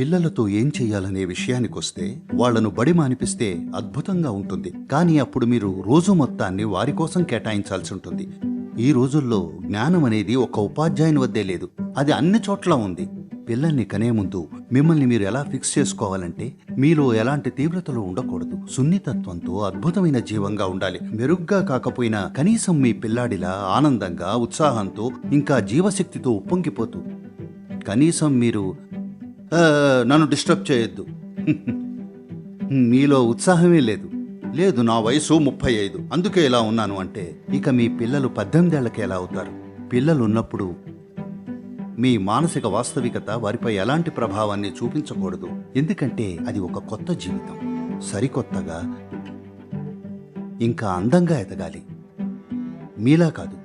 పిల్లలతో ఏం చేయాలనే విషయానికొస్తే వాళ్ళను బడి మానిపిస్తే అద్భుతంగా ఉంటుంది. కానీ అప్పుడు మీరు రోజు మొత్తాన్ని వారి కోసం కేటాయించాల్సి ఉంటుంది ఈ రోజుల్లో జ్ఞానం అనేది ఒక ఉపాధ్యాయుని వద్దే లేదు. అది అన్ని చోట్ల ఉంది. పిల్లల్ని కనే ముందు మిమ్మల్ని మీరు ఎలా ఫిక్స్ చేసుకోవాలంటే మీలో ఎలాంటి తీవ్రతలు ఉండకూడదు. సున్నితత్వంతో అద్భుతమైన జీవంగా ఉండాలి. మెరుగ్గా కాకపోయినా కనీసం మీ పిల్లాడిలా ఆనందంగా ఉత్సాహంతో ఇంకా జీవశక్తితో ఉప్పొంగిపోతూ కనీసం మీరు నన్ను డిస్టర్బ్ చేయొద్దు. మీలో ఉత్సాహమే లేదు. లేదు నా వయసు ముప్పై ఐదు. అందుకే ఇలా ఉన్నాను అంటే ఇక మీ పిల్లలు పద్దెనిమిదేళ్ళకి ఎలా అవుతారు? పిల్లలు ఉన్నప్పుడు మీ మానసిక వాస్తవికత వారిపై ఎలాంటి ప్రభావాన్ని చూపించకూడదు. ఎందుకంటే అది ఒక కొత్త జీవితం. సరికొత్తగా ఇంకా అందంగా ఎదగాలి. మీలా కాదు.